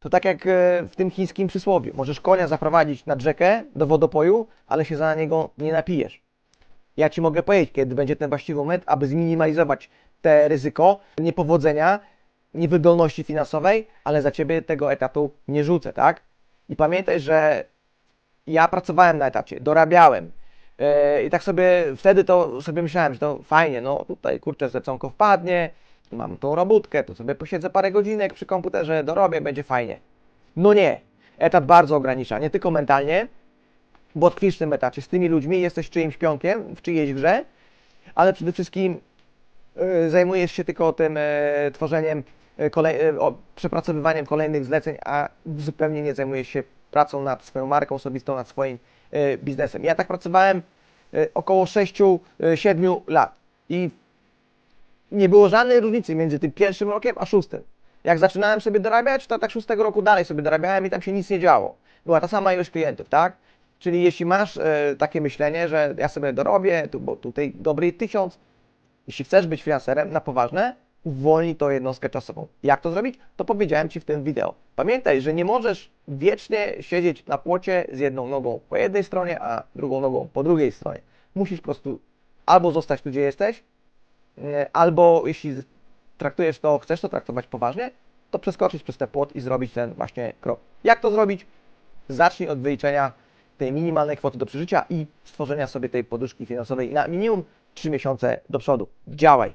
To tak jak e, w tym chińskim przysłowiu. Możesz konia zaprowadzić nad rzekę do wodopoju, ale się za niego nie napijesz. Ja Ci mogę powiedzieć, kiedy będzie ten właściwy moment, aby zminimalizować te ryzyko niepowodzenia, niewydolności finansowej, ale za Ciebie tego etatu nie rzucę, tak? I pamiętaj, że ja pracowałem na etacie, dorabiałem. Yy, I tak sobie wtedy to sobie myślałem, że to fajnie, no tutaj kurczę zleconko wpadnie, mam tą robótkę, to sobie posiedzę parę godzinek przy komputerze, dorobię, będzie fajnie. No nie, etat bardzo ogranicza, nie tylko mentalnie, bo tkwisz w tym etacie, z tymi ludźmi, jesteś czyimś pionkiem w czyjejś grze, ale przede wszystkim y, zajmujesz się tylko tym y, tworzeniem, y, kolej, y, o, przepracowywaniem kolejnych zleceń, a zupełnie nie zajmujesz się pracą nad swoją marką osobistą, nad swoim y, biznesem. Ja tak pracowałem y, około 6-7 lat i nie było żadnej różnicy między tym pierwszym rokiem a szóstym. Jak zaczynałem sobie dorabiać, to tak szóstego roku dalej sobie dorabiałem i tam się nic nie działo. Była ta sama ilość klientów, tak? Czyli jeśli masz e, takie myślenie, że ja sobie dorobię, tu, bo tutaj dobry tysiąc, jeśli chcesz być freelancerem na poważne, uwolnij to jednostkę czasową. Jak to zrobić? To powiedziałem Ci w tym wideo. Pamiętaj, że nie możesz wiecznie siedzieć na płocie z jedną nogą po jednej stronie, a drugą nogą po drugiej stronie. Musisz po prostu albo zostać tu, gdzie jesteś, albo jeśli traktujesz to, chcesz to traktować poważnie, to przeskoczyć przez ten płot i zrobić ten właśnie krok. Jak to zrobić? Zacznij od wyliczenia tej minimalnej kwoty do przeżycia i stworzenia sobie tej poduszki finansowej na minimum 3 miesiące do przodu. Działaj!